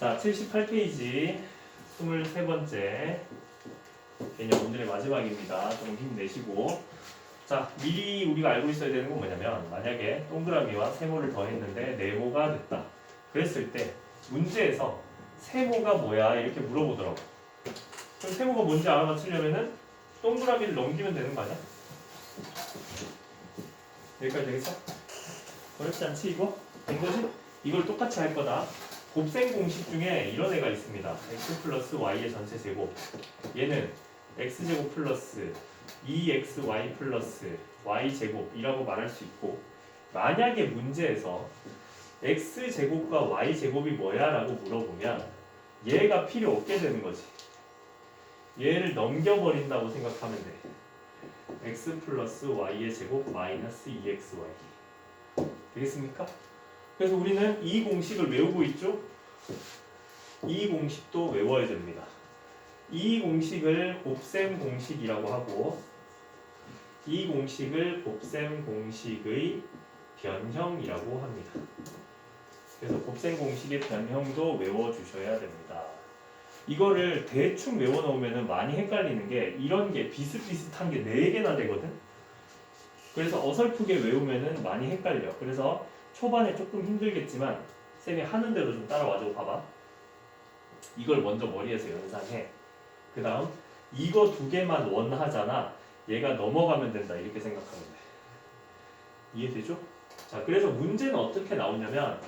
자, 78페이지 23번째 개념 오늘의 마지막입니다. 조금 힘내시고 자, 미리 우리가 알고 있어야 되는 건 뭐냐면 만약에 동그라미와 세모를 더했는데 네모가 됐다. 그랬을 때 문제에서 세모가 뭐야 이렇게 물어보더라고. 그럼 세모가 뭔지 알아맞히려면은 동그라미를 넘기면 되는 거 아니야? 여기까지 되겠어? 어렵지 않지 이거? 된 거지? 이걸 똑같이 할 거다. 곱셈 공식 중에 이런 애가 있습니다. x 플러스 y의 전체 제곱. 얘는 x 제곱 플러스 2xy 플러스 y 제곱이라고 말할 수 있고 만약에 문제에서 x 제곱과 y 제곱이 뭐야라고 물어보면 얘가 필요 없게 되는 거지. 얘를 넘겨버린다고 생각하면 돼. x 플러스 y의 제곱 마이너스 2xy 되겠습니까? 그래서 우리는 이 공식을 외우고 있죠? 이 공식도 외워야 됩니다. 이 공식을 곱셈 공식이라고 하고 이 공식을 곱셈 공식의 변형이라고 합니다. 그래서 곱셈 공식의 변형도 외워주셔야 됩니다. 이거를 대충 외워놓으면 많이 헷갈리는 게 이런 게 비슷비슷한 게 4개나 되거든? 그래서 어설프게 외우면 많이 헷갈려. 그래서 초반에 조금 힘들겠지만 쌤이 하는 대로 좀 따라와줘 봐봐. 이걸 먼저 머리에서 연상해. 그 다음 이거 두 개만 원하잖아. 얘가 넘어가면 된다 이렇게 생각하면 돼. 이해되죠? 자 그래서 문제는 어떻게 나오냐면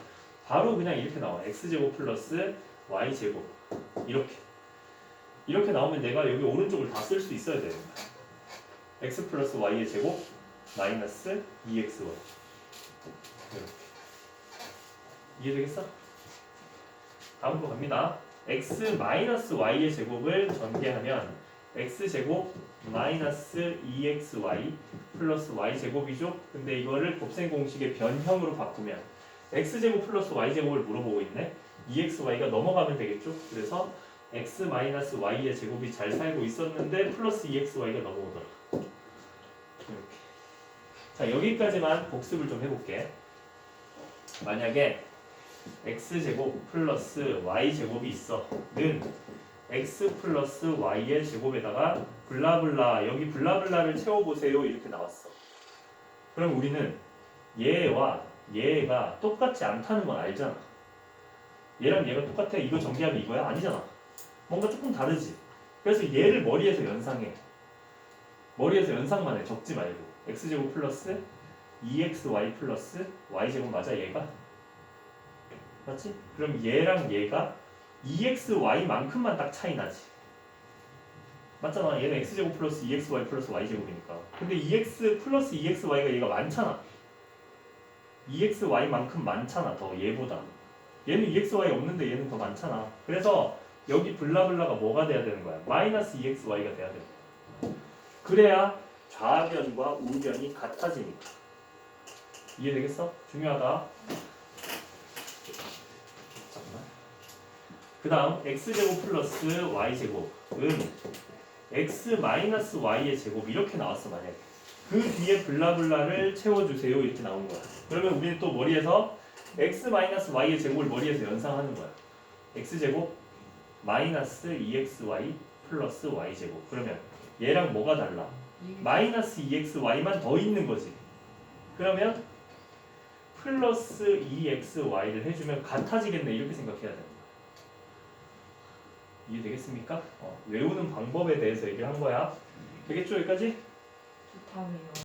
바로 그냥 이렇게 나와. x제곱 플러스 y제곱 이렇게 이렇게 나오면 내가 여기 오른쪽을 다 쓸 수 있어야 거야. x 플러스 y의 제곱 마이너스 2xy 이렇게 이해되겠어? 다음으로 갑니다. x 마이너스 y의 제곱을 전개하면 x 제곱 마이너스 2xy 플러스 y 제곱이죠. 근데 이거를 곱셈 공식의 변형으로 바꾸면 x 제곱 플러스 y 제곱을 물어보고 있네. 2xy가 넘어가면 되겠죠. 그래서 x 마이너스 y의 제곱이 잘 살고 있었는데 플러스 2xy가 넘어오더라. 이렇게. 자 여기까지만 복습을 좀 해볼게. 만약에 x제곱 플러스 y제곱이 있어 는 x 플러스 y의 제곱에다가 블라블라 여기 블라블라를 채워보세요. 이렇게 나왔어. 그럼 우리는 얘와 얘가 똑같지 않다는 건 알잖아. 얘랑 얘가 똑같아. 이거 전개하면 이거야? 아니잖아. 뭔가 조금 다르지. 그래서 얘를 머리에서 연상해. 머리에서 연상만 해. 적지 말고 x제곱 플러스 2xy 플러스 y제곱 맞아 얘가? 맞지? 그럼 얘랑 얘가 2xy만큼만 딱 차이 나지. 맞잖아. 얘는 x제곱 플러스 2xy 플러스 y제곱이니까. 근데 2x 플러스 2xy가 얘가 많잖아. 2xy만큼 많잖아. 더 얘보다. 얘는 2xy 없는데 얘는 더 많잖아. 그래서 여기 블라블라가 뭐가 돼야 되는 거야? 마이너스 2xy가 돼야 돼. 그래야 좌변과 우변이 같아지니까. 이해되겠어? 중요하다. 그 다음 x제곱 플러스 y제곱은 x 마이너스 y의 제곱 이렇게 나왔어 만약에 그 뒤에 블라블라를 채워주세요 이렇게 나온 거야 그러면 우리는 또 머리에서 x 마이너스 y의 제곱을 머리에서 연상하는 거야 x제곱 마이너스 2xy 플러스 y제곱 그러면 얘랑 뭐가 달라? 마이너스 2xy만 더 있는 거지 그러면 플러스 2xy를 해주면 같아지겠네 이렇게 생각해야 거야. 이해되겠습니까? 어, 외우는 방법에 대해서 얘기를 한 거야. 되겠죠 여기까지? 좋다네요.